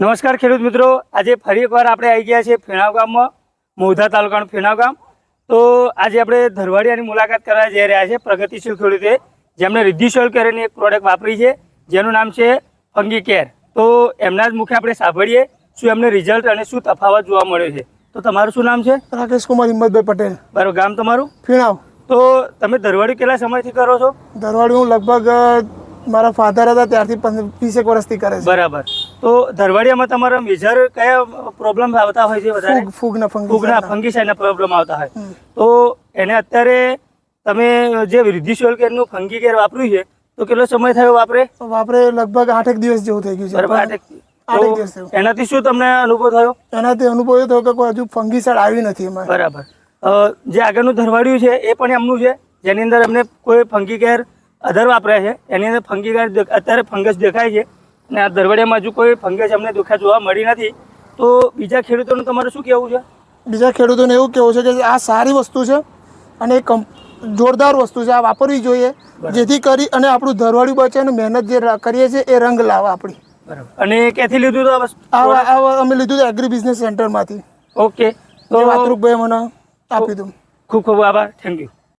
નમસ્કાર ખેડૂત મિત્રો. આજે ફરી એકવાર આપણે આવી ગયા છીએ ફેણાવ ગામમાં મોધા તાલુકાનું ફેણાવ ગામ. તો આજે આપણે ધરવાડિયાની મુલાકાત કરવા જઈ રહ્યા છે પ્રગતિશીલ ખેડૂતે જેમણે રિદ્ધિશોલ કેરની એક પ્રોડક્ટ વાપરી છે જેનું નામ છે ફંગી કેર. તો એમના જ મુખે આપણે સાંભળીએ શું એમને રિઝલ્ટ અને શું તફાવત જોવા મળ્યો છે. તો તમારું શું નામ છે? રાકેશ કુમાર હિંમતભાઈ પટેલ. બરાબર ગામ તમારું? ફીણાવ. તો તમે ધરવાડી કેટલા સમયથી કરો છો? દરવાડી હું લગભગ મારા ફાધર હતા ત્યારથી વીસેક વર્ષથી કરે છે. બરાબર. તો ધરવાડિયામાં તમારા મેજર કયા પ્રોબ્લેમ આવતા હોય છે વધારે? ફૂગ ફૂગના ફંગી ફૂગના ફંગીસાઇડના પ્રોબ્લેમ આવતા હોય. તો એને અત્યારે તમે જે વૃદ્ધિ સોલ કેરનું ફંગી કેર વાપર્યું છે તો કેટલો સમય થયો વાપરે? વાપરે લગભગ આઠેક દિવસ જેવું થઈ ગયું છે. બરાબર આઠેક- દિવસ એનાથી શું તમને અનુભવ થયો? એનાથી અનુભવ થયો કે કોઈ હજુ ફંગીસાઇડ આવી નથી બરાબર. જે આગળનું ધરવાડિયું છે એ પણ એમનું છે જેની અંદર એમને કોઈ ફંગી કેર અધર વાપરે છે. એની અંદર ફંગી કેર અત્યારે ફંગસ દેખાય છે. અને આ દરવાડિયામાં હજુ કોઈ ફંગસ અમને દુખ્યા જોવા મળી નથી તો બીજા ખેડૂતોનું તમારું શું કહેવું છે? બીજા ખેડૂતોને એવું કેવું છે કે આ સારી વસ્તુ છે અને જોરદાર વસ્તુ છે આ વાપરવી જોઈએ. જેથી કરી અને આપણું ધરવાડી બચે અને મહેનત જે કરીએ છીએ એ રંગ લાવે આપણી. અને ક્યાંથી લીધું તો આ વસ્તુ? આ આ અમે લીધું હતું એગ્રી બિઝનેસ સેન્ટરમાંથી ઓકે તો વાતરૂકભાઈ મને આપી દઉં ખૂબ ખૂબ આભાર. Thank you